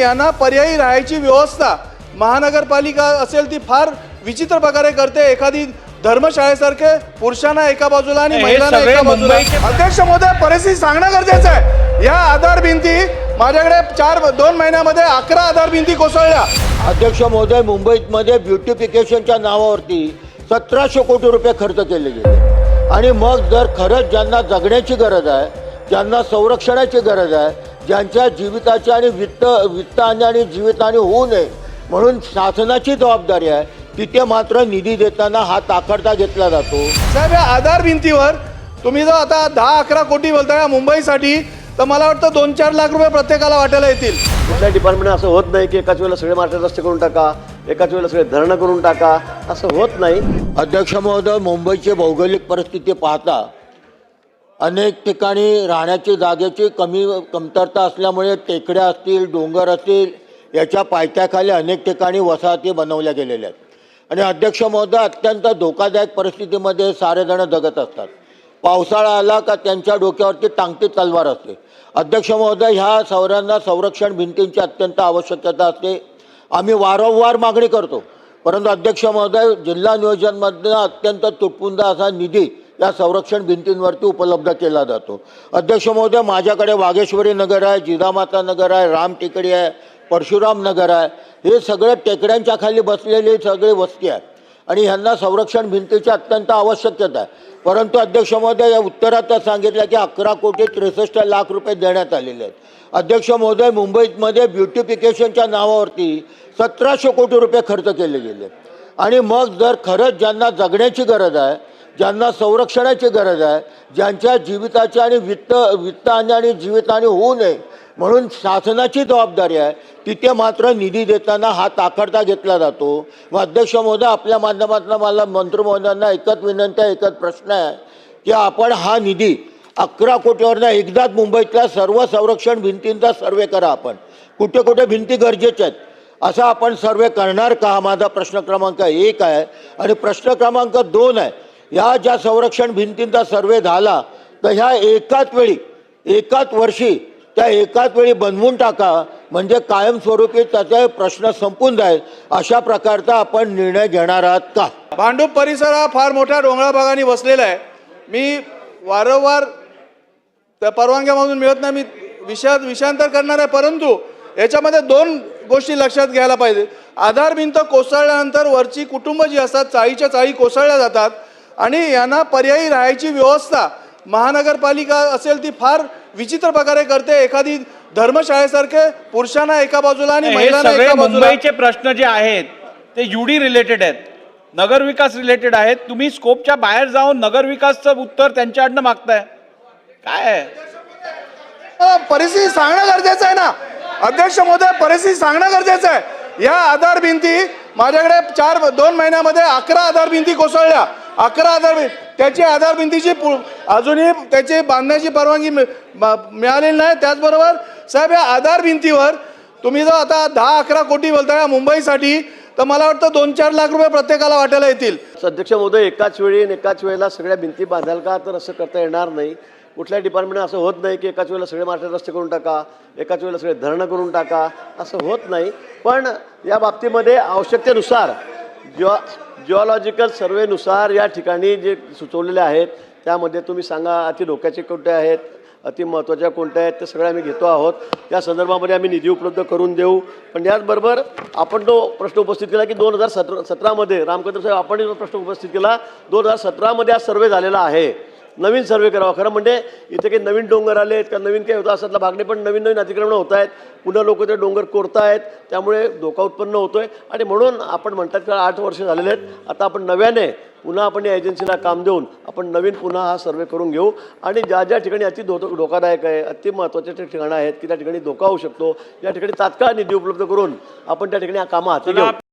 यांना पर्यायी राहायची व्यवस्था महानगरपालिका असेल ती फार विचित्र प्रकारे करते. एखादी धर्मशाळेसारखे पुरुषांना एका बाजूला आणि महिलांना एका बाजूला. अध्यक्ष महोदय परिस्थिती सांगणं गरजेचं आहे. या आधार भिंती माझ्याकडे चार दोन महिन्यामध्ये अकरा आधार भिंती कोसळल्या. अध्यक्ष महोदय मुंबईमध्ये ब्युटिफिकेशनच्या नावावरती सतराशे कोटी रुपये खर्च केले गेले. आणि मग जर खरंच ज्यांना जगण्याची गरज आहे ज्यांना संरक्षणाची गरज आहे ज्यांच्या जीविताची आणि वित्त वित्तहानी आणि जीवितहानी होऊ नये म्हणून शासनाची जबाबदारी आहे तिथे मात्र निधी देताना हा ताकडता घेतला जातो. साहेब या आधार भिंतीवर तुम्ही जर आता दहा अकरा कोटी बोलताय या मुंबईसाठी तर मला वाटतं दोन चार लाख रुपये प्रत्येकाला वाटायला येतील. कुठल्या डिपार्टमेंट असं होत नाही की एकाच वेळेला सगळे महाराष्ट्र रस्ते करून टाका एकाच वेळेला सगळे धरणं करून टाका असं होत नाही. अध्यक्ष महोदय मुंबईची भौगोलिक परिस्थिती पाहता अनेक ठिकाणी राहण्याची जागेची कमी कमतरता असल्यामुळे टेकड्या असतील डोंगर असतील याच्या पायथ्याखाली अनेक ठिकाणी वसाहती बनवल्या गेलेल्या आहेत. आणि अध्यक्ष महोदय अत्यंत धोकादायक परिस्थितीमध्ये सारेजण जगत असतात. पावसाळा आला का त्यांच्या डोक्यावरती टांगती तलवार असते. अध्यक्ष महोदय ह्या सौऱ्यांना संरक्षण भिंतींची अत्यंत आवश्यकता असते. आम्ही वारंवार मागणी करतो. परंतु अध्यक्ष महोदय जिल्हा नियोजनमधनं अत्यंत तुटपुंजा असा निधी या संरक्षण भिंतींवरती उपलब्ध केला जातो. अध्यक्ष महोदय माझ्याकडे वाघेश्वरी नगर आहे जिजामाता नगर आहे राम टेकडी आहे परशुराम नगर आहे. हे सगळे टेकड्यांच्या खाली बसलेली सगळी वस्ती आहे. आणि ह्यांना संरक्षण भिंतीची अत्यंत आवश्यकता आहे. परंतु अध्यक्ष महोदय या उत्तरातच सांगितलं की अकरा कोटी त्रेसष्ट लाख रुपये देण्यात आलेले आहेत. अध्यक्ष महोदय मुंबईमध्ये ब्युटिफिकेशनच्या नावावरती सतराशे कोटी रुपये खर्च केले गेले. आणि मग जर खरंच ज्यांना जगण्याची गरज आहे ज्यांना संरक्षणाची गरज आहे ज्यांच्या जीविताची आणि वित्त वित्तहानी आणि जीवितहानी होऊ नये म्हणून शासनाची जबाबदारी आहे तिथे मात्र निधी देताना हा ताकडता घेतला जातो. व अध्यक्ष महोदय आपल्या माध्यमातून मला मंत्री महोदयांना एकच विनंती आहे एकच प्रश्न आहे की आपण हा निधी अकरा कोटीवरनं एकदाच मुंबईतल्या सर्व संरक्षण भिंतींचा सर्वे करा आपण. कुठे कुठे भिंती गरजेच्या आहेत असा आपण सर्वे करणार का माझा प्रश्न क्रमांक एक आहे. आणि प्रश्न क्रमांक दोन आहे या ज्या संरक्षण भिंतींचा सर्वे झाला तर ह्या एकाच वेळी एकाच वर्षी त्या एकाच वेळी बनवून टाका. म्हणजे कायमस्वरूपी त्याचा प्रश्न संपून जाईल. अशा प्रकारचा आपण निर्णय घेणार आहात का? भांडूप परिसर हा फार मोठ्या डोंगराळ भागाने वसलेला आहे. मी वारंवार त्या परवानग्यामधून मिळत नाही मी विषयात विषयांतर करणार आहे परंतु याच्यामध्ये दोन गोष्टी लक्षात घ्यायला पाहिजे. आधार भिंत कोसळल्यानंतर वरची कुटुंब जी असतात चाळीच्या चाळी कोसळल्या जातात. आणि यांना पर्यायी राहायची व्यवस्था महानगरपालिका असेल ती फार विचित्र प्रकारे करते. एखादी धर्मशाळेसारखे पुरुषांना एका बाजूला आणि महिलांना एका बाजूला मुंबईचे प्रश्न जे आहेत ते युडी रिलेटेड आहेत. नगरविकास रिलेटेड आहेत. तुम्ही स्कोपच्या बाहेर जाऊन नगरविकासचं उत्तर त्यांच्याकडनं मागताय. काय परिस्थिती सांगणं गरजेचं आहे ना. अध्यक्ष महोदय परिस्थिती सांगणं गरजेचं आहे. या आधार भिंती माझ्याकडे चार दोन महिन्यामध्ये अकरा आधार भिंती कोसळल्या. अकरा आधार भिं- त्याची आधार भिंतीची पु- अजूनही त्याची बांधण्याची परवानगी मिळालेली नाही. त्याचबरोबर साहेब या आधार भिंतीवर तुम्ही जर आता दहा अकरा कोटी बोलताय मुंबईसाठी तर मला वाटतं दोन चार लाख रुपये प्रत्येकाला वाटायला येतील. अध्यक्ष महोदय एकाच वेळी आणि एकाच वेळेला सगळ्या भिंती बांधाल का तर असं करता येणार नाही. कुठल्या डिपार्टमेंट असं होत नाही की एकाच वेळेला सगळे महाराष्ट्र रस्ते करून टाका एकाच वेळेला सगळे धरणं करून टाका असं होत नाही. पण या बाबतीमध्ये आवश्यकतेनुसार जेव्हा जिओलॉजिकल सर्वेनुसार या ठिकाणी जे सुचवलेले आहेत त्यामध्ये तुम्ही सांगा अति धोक्याचे कोणते आहेत अति महत्त्वाच्या कोणत्या आहेत ते सगळं आम्ही घेतो आहोत. त्या संदर्भामध्ये आम्ही निधी उपलब्ध करून देऊ. पण याचबरोबर आपण तो प्रश्न उपस्थित केला की दोन हजार सतरा सतरामध्ये रामचंद्र साहेब आपण जो प्रश्न उपस्थित केला दोन हजार सतरामध्ये हा सर्वे झालेला आहे. नवीन सर्वे करावा. खरं म्हणजे इथे काही नवीन डोंगर आले आहेत का नवीन काही होतं? असतला भाग नाही पण नवीन नवीन अतिक्रमणं होत आहेत. पुन्हा लोक ते डोंगर कोरतायत त्यामुळे धोका उत्पन्न होतोय. आणि म्हणून आपण म्हणतात का आठ वर्ष झालेले आहेत. आता आपण नव्याने पुन्हा आपण या एजन्सीला काम देऊन आपण नवीन पुन्हा हा सर्वे करून घेऊ. आणि ज्या ज्या ठिकाणी अति धो धोकादायक आहे अति महत्त्वाचे ते ठिकाणं आहेत की त्या ठिकाणी धोका होऊ शकतो या ठिकाणी तात्काळ निधी उपलब्ध करून आपण त्या ठिकाणी कामं हाती घेऊ.